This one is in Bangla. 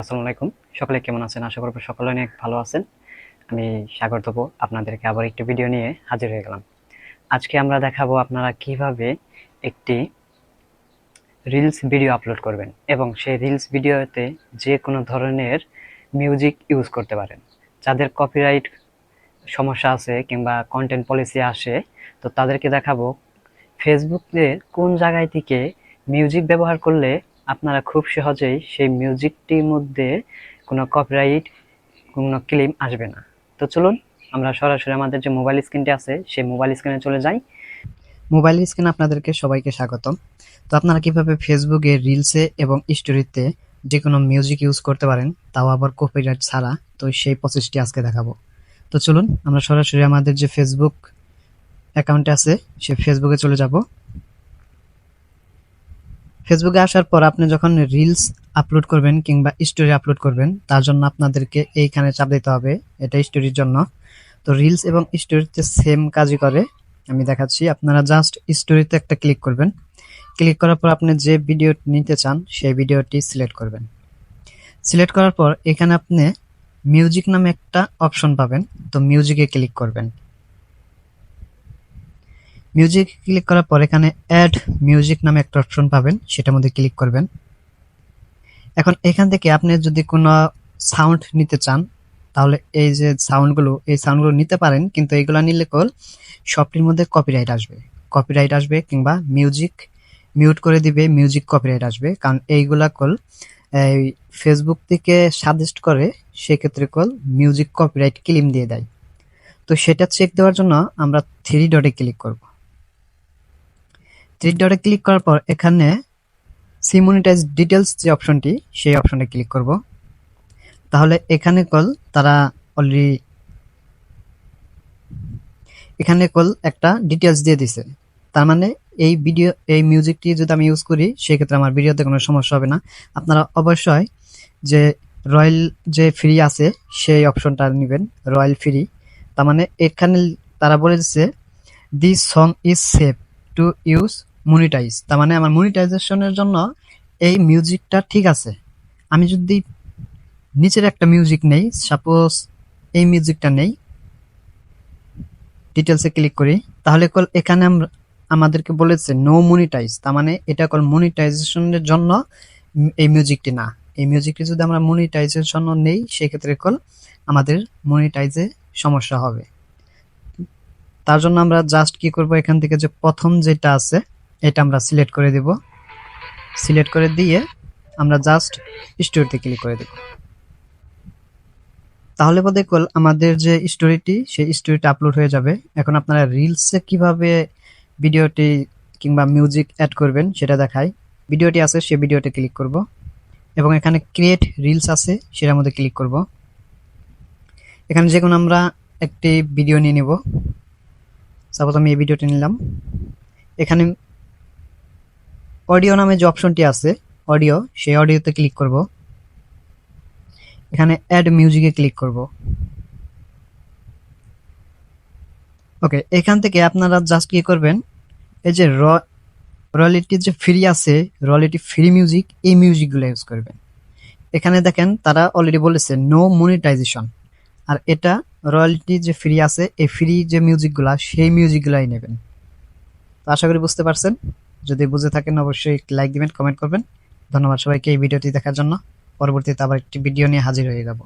আসসালামু আলাইকুম। সকলে কেমন আছেন? আশা করব সকলে অনেক ভালো আছেন। আমি সাগর দেবো আপনাদেরকে আবার একটি ভিডিও নিয়ে হাজির হয়ে গেলাম। আজকে আমরা দেখাবো আপনারা কীভাবে একটি রিলস ভিডিও আপলোড করবেন এবং সেই রিলস ভিডিওতে যে কোনো ধরনের মিউজিক ইউজ করতে পারেন। যাদের কপিরাইট সমস্যা আছে কিংবা কন্টেন্ট পলিসি আসে, তো তাদেরকে দেখাবো ফেসবুকে কোন জায়গায় থেকে মিউজিক ব্যবহার করলে আপনারা খুব সহজেই সেই মিউজিকটির মধ্যে কোনো কপিরাইট কোনো ক্লেম আসবে না। তো চলুন, আমরা সরাসরি আমাদের যে মোবাইল স্ক্রিনটি আছে, সেই মোবাইল স্ক্রিনে চলে যাই। মোবাইল স্ক্রিনে আপনাদেরকে সবাইকে স্বাগতম। তো আপনারা কীভাবে ফেসবুকে রিলসে এবং স্টোরিতে যে কোনো মিউজিক ইউজ করতে পারেন, তাও আবার কপিরাইট ছাড়া, তো সেই প্রসেসটি আজকে দেখাবো। তো চলুন, আমরা সরাসরি আমাদের যে ফেসবুক অ্যাকাউন্টে আছে সে ফেসবুকে চলে যাব। ফেসবুকে আসার পর আপনি যখন রিলস আপলোড করবেন কিংবা স্টোরি আপলোড করবেন, তার জন্য আপনাদেরকে এইখানে চাপ দিতে হবে। এটা স্টোরির জন্য। তো রিলস এবং স্টোরিতে সেম কাজই করে। আমি দেখাচ্ছি, আপনারা জাস্ট স্টোরিতে একটা ক্লিক করবেন। ক্লিক করার পর আপনি যে ভিডিও নিতে চান, সেই ভিডিওটি সিলেক্ট করবেন। সিলেক্ট করার পর এখানে আপনি মিউজিক নামে একটা অপশন পাবেন। তো মিউজিকে ক্লিক করবেন। মিউজিক ক্লিক করার পর এখানে অ্যাড মিউজিক নামে একটা অপশন পাবেন, সেটার মধ্যে ক্লিক করবেন। এখন এখান থেকে আপনি যদি কোনো সাউন্ড নিতে চান, তাহলে এই যে সাউন্ডগুলো এই সাউন্ডগুলো নিতে পারেন, কিন্তু এইগুলো নিলে কল সবটির মধ্যে কপিরাইট আসবে। কপিরাইট আসবে কিংবা মিউজিক মিউট করে দিবে মিউজিক কপিরাইট আসবে। কারণ এইগুলা কল, এই ফেসবুক থেকে সাজেস্ট করে, সেক্ষেত্রে কল মিউজিক কপিরাইট ক্লিম দিয়ে দেয়। তো সেটা চেক দেওয়ার জন্য আমরা থ্রি ডটে ক্লিক করব। থ্রি ডটে ক্লিক করার পর এখানে সিমনিটাইজ ডিটেলস যে অপশনটি সেই অপশনে ক্লিক করব। তাহলে এখানে কল তারা অলরেডি এখানে কল একটা ডিটেলস দিয়ে দিছে। তার মানে এই ভিডিও এই মিউজিকটি যদি আমি ইউজ করি, সেক্ষেত্রে আমার ভিডিওতে কোনো সমস্যা হবে না। আপনারা অবশ্যই যে রয়্যাল যে ফ্রি আছে, সেই অপশনটা নেবেন রয়্যাল ফ্রি তার মানে এখানে তারা বলে দিচ্ছে this song is safe to use monetise তার মানে আমার মনিটাইজেশনের জন্য এই মিউজিকটা ঠিক আছে। আমি যদি নিচের একটা মিউজিক নেই সাপোজ এই মিউজিকটা নেই ডিটেলসে ক্লিক করি, তাহলে কল এখানে আমরা আমাদেরকে বলেছে নো মনিটাইজ তার মানে এটা কল মনিটাইজেশনের জন্য এই মিউজিকটি না। এই মিউজিকটি যদি আমরা মনিটাইজের জন্য নেই, সেক্ষেত্রে কল আমাদের মনিটাইজে সমস্যা হবে। তার জন্য আমরা জাস্ট কি করব এখান থেকে যে প্রথম যেটা আছে এটা আমরা সিলেক্ট করে দেব। সিলেক্ট করে দিয়ে আমরা জাস্ট স্টোরিতে ক্লিক করে দেব। তাহলে কল আমাদের যে স্টোরিটি সেই স্টোরিটা আপলোড হয়ে যাবে। এখন আপনারা রিলসে কীভাবে ভিডিওটি কিংবা মিউজিক অ্যাড করবেন সেটা দেখাই। ভিডিওটি আছে সেই ভিডিওতে ক্লিক করব। এবং এখানে ক্রিয়েট রিলস আছে, সেটার মধ্যে ক্লিক করব। এখানে যে কোনো আমরা একটি ভিডিও নিয়ে নেব। সাপোজ আমি এই ভিডিওটি নিলাম। এখানে অডিও নামে যে অপশনটি আছে, অডিও, সেই অডিওতে ক্লিক করব। এখানে অ্যাড মিউজিকে ক্লিক করব। ওকে, এখান থেকে আপনারা জাস্ট কি করবেন, এই যে র রয়্যালিটি যে ফ্রি আছে, রয়্যালিটি ফ্রি মিউজিক, এই মিউজিকগুলো ইউজ করবেন। এখানে দেখেন, তারা অলরেডি বলেছে নো মনিটাইজেশন আর এটা রয়্যালিটি যে ফ্রি আছে, এই ফ্রি যে মিউজিকগুলা, সেই মিউজিকগুলাই নেবেন। তো আশা করি বুঝতে পারছেন? যদি বুঝে থাকেন, অবশ্যই লাইক দিবেন কমেন্ট করবেন। ধন্যবাদ সবাইকে এই ভিডিওটি দেখার জন্য। পরবর্তীতে আবার একটি ভিডিও নিয়ে হাজির হয়ে যাব।